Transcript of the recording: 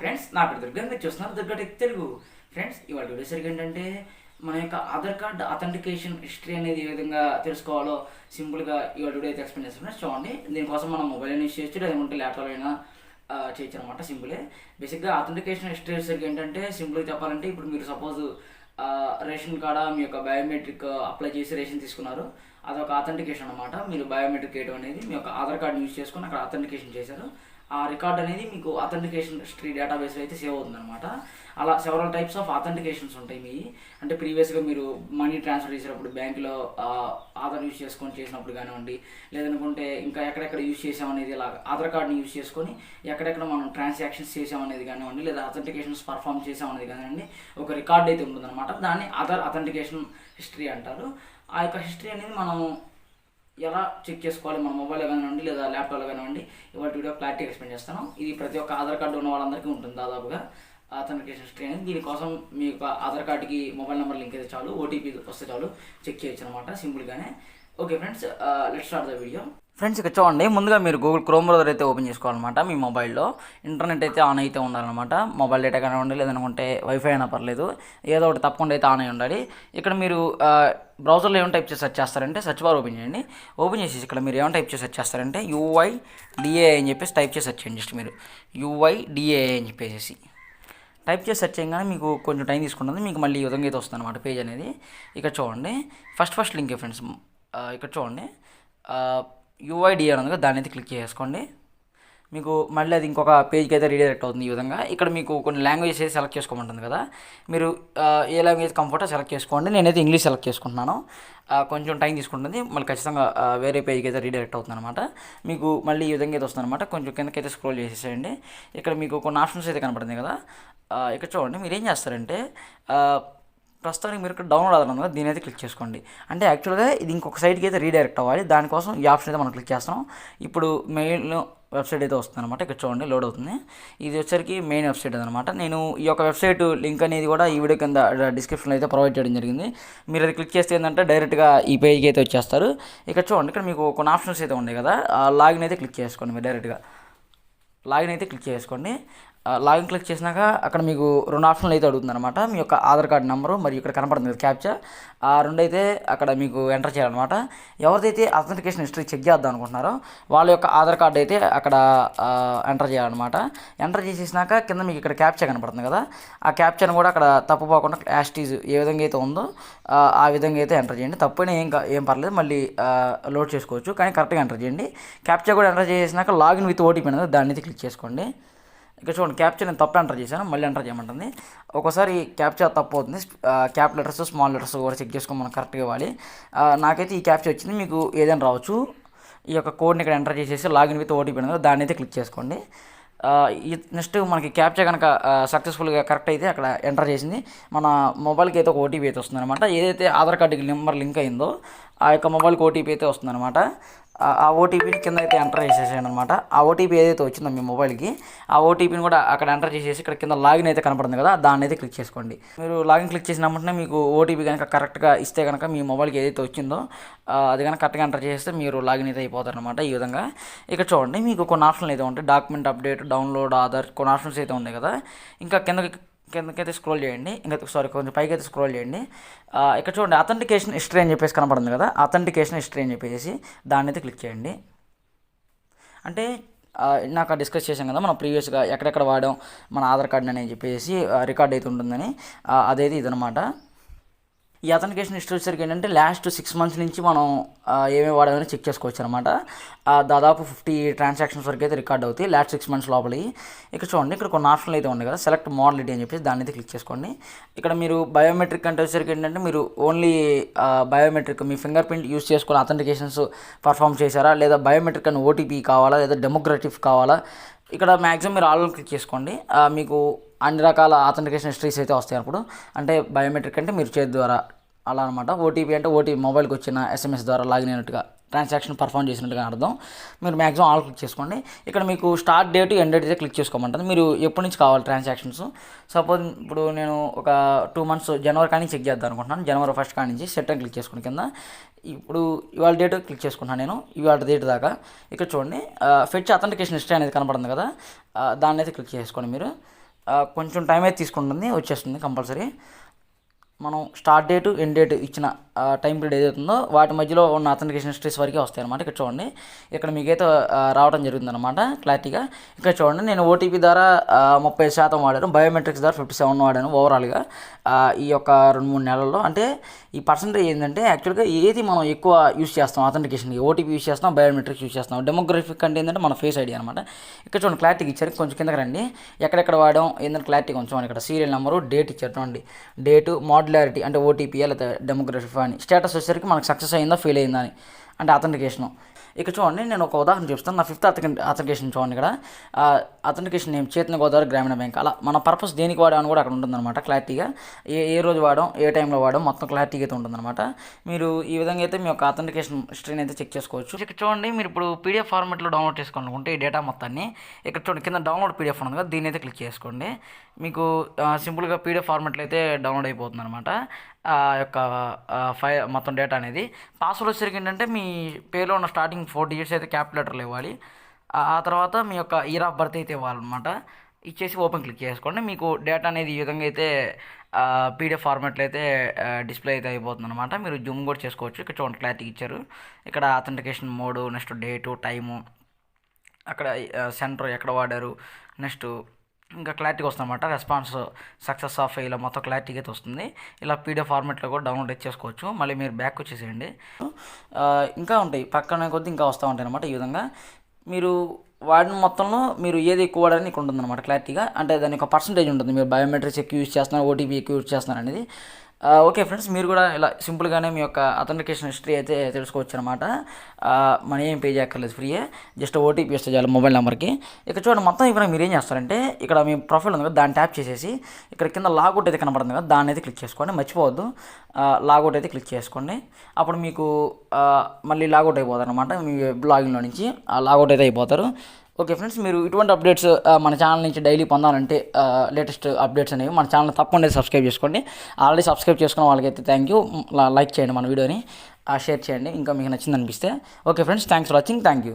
Friends నా పేరు దుర్గా మీరు చూస్తున్నారు దుర్గా టెక్ తెలుగు. ఫ్రెండ్స్ ఇవాళ వీడియో సరిగ్గా ఏంటంటే మన యొక్క ఆధార్ కార్డ్ అథెంటికేషన్ హిస్టరీ అనేది ఏ విధంగా తెలుసుకోవాలో సింపుల్గా ఇవాళ వీడియో అయితే ఎక్స్ప్లెయిన్ చేస్తున్నాను చూడండి దీనికోసం మనం మొబైల్ అయినా యూస్ చేయొచ్చు లేదంటే ల్యాప్టాప్ అయినా చేయొచ్చు అనమాట సింపులే బేసిక్గా అథెంటికేషన్ హిస్టరీ సరిగ్గా ఏంటంటే సింపుల్గా చెప్పాలంటే ఇప్పుడు మీరు సపోజ్ రేషన్ కార్డా మీ యొక్క బయోమెట్రిక్ అప్లై చేసి రేషన్ తీసుకున్నారు. అదొక అథెంటికేషన్ అనమాట మీరు బయోమెట్రిక్ వేయడం అనేది మీ యొక్క ఆధార్ కార్డ్ యూజ్ చేసుకుని అక్కడ అథెంటికేషన్ చేశారు. ఆ రికార్డ్ అనేది మీకు అథెంటికేషన్ హిస్టరీ డేటాబేస్లో అయితే సేవ్ అవుతుంది అనమాట అలా సెవరల్ టైప్స్ ఆఫ్ అథెంటికేషన్స్ ఉంటాయి మీ. అంటే ప్రీవియస్గా మీరు మనీ ట్రాన్స్ఫర్ చేసినప్పుడు బ్యాంకులో ఆధార్ యూజ్ చేసుకొని చేసినప్పుడు కానివ్వండి లేదనుకుంటే ఇంకా ఎక్కడెక్కడ యూస్ చేసామనేది ఇలా ఆధార్ కార్డ్ని యూజ్ చేసుకొని ఎక్కడెక్కడ మనం ట్రాన్సాక్షన్స్ చేసామనేది కానివ్వండి లేదా అథెంటికేషన్స్ పర్ఫామ్ చేసామనేది కానివ్వండి ఒక రికార్డ్ అయితే ఉంటుందన్నమాట. దాన్ని ఆధార్ అథెంటికేషన్ హిస్టరీ అంటారు. ఆ యొక్క హిస్టరీ అనేది మనం ఎలా చెక్ చేసుకోవాలి? మన మొబైల్లో కానివ్వండి లేదా ల్యాప్టాప్లో కానివ్వండి ఇవాళ వీడియో క్లారిటీ ఎక్స్ప్లెయిన్ చేస్తాను. ఇది ప్రతి ఒక్క ఆధార్ కార్డు ఉన్న వాళ్ళందరికీ ఉంటుంది దాదాపుగా. అథెంటికేషన్ హిస్టరీ దీనికోసం మీ యొక్క ఆధార్ కార్డుకి మొబైల్ నెంబర్ లింక్ అయితే చాలు ఓటీపీ వస్తే చాలు చెక్ చేయొచ్చు అనమాట సింపుల్గానే. Okay friends let start the video friends ఇక్కడ చూడండి ముందుగా మీరు గూగుల్ క్రోమ్ బ్రౌజర్ అయితే ఓపెన్ చేసుకోవాలన్నమాట మీ మొబైల్లో. ఇంటర్నెట్ అయితే ఆన్ అయితే ఉండాలన్నమాట. మొబైల్ డేటా కానివ్వండి లేదనుకుంటే వైఫై అయినా పర్లేదు. ఏదో ఒకటి తప్పకుండా అయితే ఆన్ అయి ఉండాలి. ఇక్కడ మీరు బ్రౌజర్లో ఏమైనా టైప్ చేసి సెర్చ్ చేస్తారంటే సెర్చ్ బార్ ఓపెన్ చేయండి. ఓపెన్ చేసి ఇక్కడ మీరు ఏమైనా టైప్ చేసి సెర్చ్ చేస్తారంటే యూఐ డిఏ అని చెప్పేసి టైప్ చేసి సెర్చ్ చేయండి జస్ట్ మీరు. యూఐ డిఏ అని చెప్పేసి టైప్ చేసి సెర్చ్ చేయగానే మీకు కొంచెం టైం తీసుకుంటుంది. మీకు మళ్ళీ ఈ విధంగా అయితే వస్తుంది అనమాట పేజ్ అనేది. ఇక్కడ చూడండి. First first link friends? ఇక్కడ చూడండి. యుఐడి అని ఉంది కదా దాన్ని అయితే క్లిక్ చేసుకోండి. మీకు మళ్ళీ అది ఇంకొక పేజ్కి అయితే రీడైరెక్ట్ అవుతుంది ఈ విధంగా. ఇక్కడ మీకు కొన్ని లాంగ్వేజెస్ అయితే సెలెక్ట్ చేసుకోమంటుంది కదా. మీరు ఏ లాంగ్వేజ్ కంఫర్టో సెలెక్ట్ చేసుకోండి. నేనైతే ఇంగ్లీష్ సెలెక్ట్ చేసుకుంటున్నాను. కొంచెం టైం తీసుకుంటుంది. మళ్ళీ ఖచ్చితంగా వేరే పేజ్కి అయితే రీడైరెక్ట్ అవుతుంది అనమాట మీకు మళ్ళీ ఈ విధంగా అయితే వస్తుంది అనమాట కొంచెం కిందకైతే స్క్రోల్ చేసేసేయండి. ఇక్కడ మీకు కొన్ని ఆప్షన్స్ అయితే కనపడుతుంది కదా. ఇక్కడ చూడండి. మీరు ఏం చేస్తారంటే ప్రస్తుతానికి మీరు ఇక్కడ డౌన్లోడ్ అవ్వడం కదా దీని అయితే క్లిక్ చేసుకోండి. అంటే యాక్చువల్గా ఇది ఇంకొక సైట్కి అయితే రీడైరెక్ట్ అవ్వాలి. దానికోసం ఈ ఆప్షన్ అయితే మనం క్లిక్ చేస్తాం ఇప్పుడు మెయిన్ వెబ్సైట్ అయితే వస్తుంది అనమాట ఇక్కడ చూడండి లోడ్ అవుతుంది. ఇది వచ్చరికి మెయిన్ వెబ్సైట్ అనమాట నేను ఈ యొక్క వెబ్సైట్ లింక్ అనేది కూడా ఈ వీడియో కింద డిస్క్రిప్షన్లో అయితే ప్రొవైడ్ చేయడం జరిగింది. మీరు అది క్లిక్ చేస్తే ఏంటంటే డైరెక్ట్గా ఈ పేజ్కి అయితే వచ్చేస్తారు. ఇక్కడ చూడండి ఇక్కడ మీకు కొన్ని ఆప్షన్స్ అయితే ఉన్నాయి కదా. ఆ లాగిన్ అయితే క్లిక్ చేసుకోండి మీరు డైరెక్ట్గా లాగిన్ అయితే క్లిక్ చేసుకోండి. లాగిన్ క్లిక్ చేసినాక అక్కడ మీకు రెండు ఆప్షన్లు అయితే అడుగుతుంది అనమాట మీ యొక్క ఆధార్ కార్డు నెంబరు మరియు ఇక్కడ కనపడుతుంది కదా క్యాప్చా. ఆ రెండు అయితే అక్కడ మీకు ఎంటర్ చేయాలన్నమాట. ఎవరిదైతే అథెంటికేషన్ హిస్టరీ చెక్ చేద్దాం అనుకుంటున్నారో వాళ్ళ యొక్క ఆధార్ కార్డు అయితే అక్కడ ఎంటర్ చేయాలన్నమాట. ఎంటర్ చేసేసినాక కింద మీకు ఇక్కడ క్యాప్చా కనపడుతుంది కదా. ఆ క్యాప్చాను కూడా అక్కడ తప్పు పోకుండా యాస్టీజ్ ఏ విధంగా అయితే ఉందో ఆ, విధంగా అయితే ఎంటర్ చేయండి. తప్పైనా ఏం ఏం పర్లేదు. మళ్ళీ లోడ్ చేసుకోవచ్చు. కానీ కరెక్ట్గా ఎంటర్ చేయండి. క్యాప్చా కూడా ఎంటర్ చేసినాక లాగిన్ విత్ ఓటీపీ అనేది దాన్ని అయితే క్లిక్ చేసుకోండి. ఇక్కడ చూడండి క్యాప్చర్ నేను తప్పు ఎంటర్ చేశాను మళ్ళీ ఎంటర్ చేయమంటుంది. ఒకసారి క్యాప్చర్ తప్పు అవుతుంది క్యాప్ లెటర్స్ స్మాల్ లెటర్స్ కూడా చెక్ చేసుకొని మనం కరెక్ట్గా ఇవ్వాలి. నాకైతే ఈ క్యాప్చర్ వచ్చింది మీకు ఏదైనా రావచ్చు. ఈ యొక్క కోడ్ని ఇక్కడ ఎంటర్ చేసేసి లాగిన్ విత్ ఓటీపీ అనేది దాన్ని అయితే క్లిక్ చేసుకోండి. నెక్స్ట్ మనకి క్యాప్చర్ కనుక సక్సెస్ఫుల్గా కరెక్ట్ అయితే అక్కడ ఎంటర్ చేసింది. మన మొబైల్కి అయితే ఒక ఓటీపీ అయితే వస్తుంది అనమాట ఏదైతే ఆధార్ కార్డుకి నెంబర్ లింక్ అయిందో ఆ యొక్క మొబైల్కి ఓటీపీ అయితే వస్తుందన్నమాట. ఆ ఓటీపీని కింద అయితే ఎంటర్ చేసేసాను అనమాట ఆ ఓటీపీ ఏదైతే వచ్చిందో మీ మొబైల్కి ఆ ఓటీపీని కూడా అక్కడ ఎంటర్ చేసేసి ఇక్కడ కింద లాగిన్ అయితే కనపడుతుంది కదా దాన్ని అయితే క్లిక్ చేసుకోండి. మీరు లాగిన్ క్లిక్ చేసిన వెంటనే మీకు ఓటీపీ కనుక కరెక్ట్గా ఇస్తే కనుక మీ మొబైల్కి ఏదైతే వచ్చిందో అది కనుక కరెక్ట్గా ఎంటర్ చేస్తే మీరు లాగిన్ అయితే అయిపోతారు అనమాట ఈ విధంగా. ఇక్కడ చూడండి మీకు కొన్ని ఆప్షన్లు అయితే ఉంటాయి. డాక్యుమెంట్ అప్డేట్ డౌన్లోడ్ ఆధార్ కొన్ని ఆప్షన్స్ అయితే ఉన్నాయి కదా. ఇంకా కిందకి కిందకైతే స్క్రోల్ చేయండి. ఇంకా సారీ కొంచెం పైకి అయితే స్క్రోల్ చేయండి ఇక్కడ చూడండి అథెంటికేషన్ హిస్టరీ అని చెప్పేసి కనపడుతుంది కదా అథెంటికేషన్ హిస్టరీ అని చెప్పేసి దాన్ని అయితే క్లిక్ చేయండి. అంటే నాకు డిస్కస్ చేసాం కదా మనం ప్రీవియస్గా ఎక్కడెక్కడ వాడాం మన ఆధార్ కార్డు అని చెప్పేసి రికార్డ్ అయితే ఉంటుందని ఆ, అదైతే ఇదనమాట ఈ అథెంటికేషన్ హిస్టరీ వచ్చేసరికి ఏంటంటే లాస్ట్ సిక్స్ మంత్స్ నుంచి మనం ఏమేమి వాడామని చెక్ చేసుకోవచ్చు అనమాట దాదాపు ఫిఫ్టీ ట్రాన్సాక్షన్స్ వరకు అయితే రికార్డ్ అవుతాయి లాస్ట్ సిక్స్ మంత్స్ లోపలి. ఇక్కడ చూడండి ఇక్కడ కొన్ని ఆప్షన్లు అయితే ఉన్నాయి కదా సెలెక్ట్ మోడలిటీ అని చెప్పేసి దాన్ని అయితే క్లిక్ చేసుకోండి. ఇక్కడ మీరు బయోమెట్రిక్ అంటే వచ్చేసరికి ఏంటంటే మీరు ఓన్లీ బయోమెట్రిక్ మీ ఫింగర్ ప్రింట్ యూస్ చేసుకుని అథెంటికేషన్స్ పర్ఫామ్ చేశారా లేదా బయోమెట్రిక్ అని ఓటీపీ కావాలా లేదా డెమోగ్రటిక్ కావాలా ఇక్కడ మ్యాక్సిమం మీరు ఆల్ క్లిక్ చేసుకోండి. మీకు అన్ని రకాల అథెంటికేషన్ హిస్టరీస్ అయితే వస్తాయి అప్పుడు. అంటే బయోమెట్రిక్ అంటే మీరు చేతి ద్వారా అలా అనమాట ఓటీపీ అంటే ఓటీపీ మొబైల్కి వచ్చిన ఎస్ఎంఎస్ ద్వారా లాగిన్ అయినట్టుగా ట్రాన్సాక్షన్ పర్ఫామ్ చేసినట్టుగా అర్థం. మీరు మ్యాక్సిమం ఆల్ క్లిక్ చేసుకోండి. ఇక్కడ మీకు స్టార్ట్ డేట్ ఎండ్ డేట్ అయితే క్లిక్ చేసుకోమంటుంది మీరు ఎప్పటి నుంచి కావాలి ట్రాన్సాక్షన్స్? సపోజ్ ఇప్పుడు నేను ఒక టూ మంత్స్ జనవరి కానీ చెక్ చేద్దాం అనుకుంటున్నాను. జనవరి ఫస్ట్ కాడి నుంచి సెట్ అని క్లిక్ చేసుకుని కింద ఇప్పుడు ఇవాళ డేట్ క్లిక్ చేసుకుంటున్నాను నేను. ఇవాళ డేట్ దాకా. ఇక్కడ చూడండి. ఫెచ్ అథెంటికేషన్ హిస్టరీ అనేది కనపడుతుంది కదా. దాన్ని అయితే క్లిక్ చేసుకోండి మీరు. కొంచెం టైం అయితే తీసుకుంటుంది. వచ్చేస్తుంది కంపల్సరీ. మనం స్టార్ట్ డేట్ ఎండ్ డేట్ ఇచ్చిన టైం పీరియడ్ ఏదైతుందో వాటి మధ్యలో ఉన్న అథెంటికేషన్ హిస్టరీస్ వరకే వస్తాయి అనమాట ఇక్కడ చూడండి. ఇక్కడ మీకైతే రావడం జరుగుతుంది అనమాట క్లారిటీగా. ఇక్కడ చూడండి నేను ఓటీపీ ద్వారా ముప్పై శాతం వాడాను బయోమెట్రిక్స్ ద్వారా ఫిఫ్టీ సెవెన్ వాడాను ఓవరాల్గా ఈ యొక్క రెండు మూడు నెలల్లో. అంటే ఈ పర్సంటేజ్ ఏంటంటే యాక్చువల్గా ఏది మనం ఎక్కువ యూస్ చేస్తాం అథెంటికేషన్కి? ఓటీపీ యూస్ చేస్తాం బయోమెట్రిక్స్ యూస్ చేస్తాం. డెమోగ్రఫిక్ అంటే ఏంటంటే మన ఫేస్ ఐడి అనమాట ఇక్కడ చూడండి క్లారిటీకి ఇచ్చారు. కొంచెం కిందకి రండి. ఎక్కడెక్కడ వాడాం? ఏంటంటే క్లారిటీ కొంచెం ఇక్కడ సీరియల్ నెంబరు డేట్ ఇచ్చారు. చూడండి. డేటు మోడల్ మాడ్యులారిటీ అంటే ఓటీపీ లేదా డెమోగ్రఫీ అని. స్టేటస్ వచ్చేసరికి మనకు సక్సెస్ అయిందా ఫెయిల్ అయిందా అని. అంటే అథెంటికేషను ఇక్కడ చూడండి నేను ఒక ఉదాహరణ చూపిస్తాను. నా ఫిఫ్త్ అథెంటికేషన్ చూడండి ఇక్కడ. అథెంటికేషన్ నేమ్ చేతన గోదావరి గ్రామీణ బ్యాంక్. అలా మన పర్పస్ దేనికి వాడామని కూడా అక్కడ ఉంటుందన్నమాట క్లారిటీగా. ఏ ఏ రోజు వాడడం ఏ టైంలో వాడడం మొత్తం క్లారిటీగా అయితే ఉంటుందన్నమాట. మీరు ఈ విధంగా అయితే మీ యొక్క అథెంటికేషన్ హిస్టరీని అయితే చెక్ చేసుకోవచ్చు. ఇక్కడ చూడండి మీరు ఇప్పుడు పీడిఎఫ్ ఫార్మాట్లో డౌన్లోడ్ చేసుకోవాలనుకుంటే ఈ డేటా మొత్తాన్ని ఇక్కడ చూడండి కింద డౌన్లోడ్ పీడిఎఫ్ ఉంది కదా దీన్ని అయితే క్లిక్ చేసుకోండి. మీకు సింపుల్గా పీడిఎఫ్ ఫార్మాట్లో అయితే డౌన్లోడ్ అయిపోతుంది అనమాట ఆ యొక్క ఫైల్ మొత్తం డేటా అనేది. పాస్వర్డ్ వచ్చేసరికి ఏంటంటే మీ పేరులో ఉన్న స్టార్టింగ్ ఫోర్ డిజిట్స్ అయితే క్యాప్ లెటర్లు ఇవ్వాలి. ఆ తర్వాత మీ యొక్క ఇయర్ ఆఫ్ బర్త్ అయితే ఇవ్వాలన్నమాట. ఇచ్చేసి ఓపెన్ క్లిక్ చేసుకోండి. మీకు డేటా అనేది ఈ విధంగా అయితే పీడిఎఫ్ ఫార్మాట్లో అయితే డిస్ప్లే అయితే అయిపోతుంది అనమాట మీరు జూమ్ కూడా చేసుకోవచ్చు. ఇక్కడ చూడండి క్లారిటీ ఇచ్చారు. ఇక్కడ authentication mode next date time అక్కడ సెంటర్ ఎక్కడ వాడారు? నెక్స్ట్ ఇంకా క్లారిటీగా వస్తుంది అనమాట రెస్పాన్స్ సక్సెస్ ఆఫ్ ఇలా మొత్తం క్లారిటీగా అయితే వస్తుంది. ఇలా పీడిఎఫ్ ఫార్మెట్లో కూడా డౌన్లోడ్ చేసుకోవచ్చు. మళ్ళీ మీరు బ్యాక్ వచ్చేసేయండి. ఇంకా ఉంటాయి. పక్కన కొద్ది ఇంకా వస్తూ ఉంటాయి అనమాట ఈ విధంగా. మీరు వాడిన మొత్తంలో మీరు ఏది ఎక్కువ వాడని ఇక్కడ ఉంటుంది అనమాట క్లారిటీగా అంటే దాని ఒక పర్సంటేజ్ ఉంటుంది. మీరు బయోమెట్రిక్స్ ఎక్కువ యూజ్ చేస్తున్నారు ఓటీపీ ఎక్కువ యూజ్ చేస్తున్నారు అనేది. ఓకే ఫ్రెండ్స్ మీరు కూడా ఇలా సింపుల్గానే మీ యొక్క అథెంటికేషన్ హిస్టరీ అయితే తెలుసుకోవచ్చు అనమాట మనీ ఏం పే చేయక్కర్లేదు ఫ్రీయే జస్ట్ ఓటీపీ ఇస్తే చాలు మొబైల్ నెంబర్కి. ఇక్కడ చూడండి మొత్తం ఇప్పుడు మీరు ఏం చేస్తారంటే ఇక్కడ మీ ప్రొఫైల్ ఉంది కదా దాన్ని ట్యాప్ చేసేసి ఇక్కడ కింద లాగౌట్ అయితే కనబడుతుంది కదా దాన్ని అయితే క్లిక్ చేసుకోండి. మర్చిపోవద్దు. లాగౌట్ అయితే క్లిక్ చేసుకోండి. అప్పుడు మీకు మళ్ళీ లాగౌట్ అయిపోతారు అనమాట మీ వెబ్ లాగిన్లో నుంచి లాగౌట్ అయితే అయిపోతారు. ఓకే ఫ్రెండ్స్ మీరు ఇటువంటి అప్డేట్స్ మన ఛానల్ నుంచి డైలీ పొందాలంటే లేటెస్ట్ అప్డేట్స్ అనేవి మన ఛానల్ తప్పకుండా సబ్స్క్రైబ్ చేసుకోండి. ఆల్రెడీ సబ్స్క్రైబ్ చేసుకున్న వాళ్ళకైతే థ్యాంక్ యూ లైక్ చేయండి మన వీడియోని షేర్ చేయండి. ఇంకా మీకు నచ్చింది అనిపిస్తే okay friends thanks for watching thank you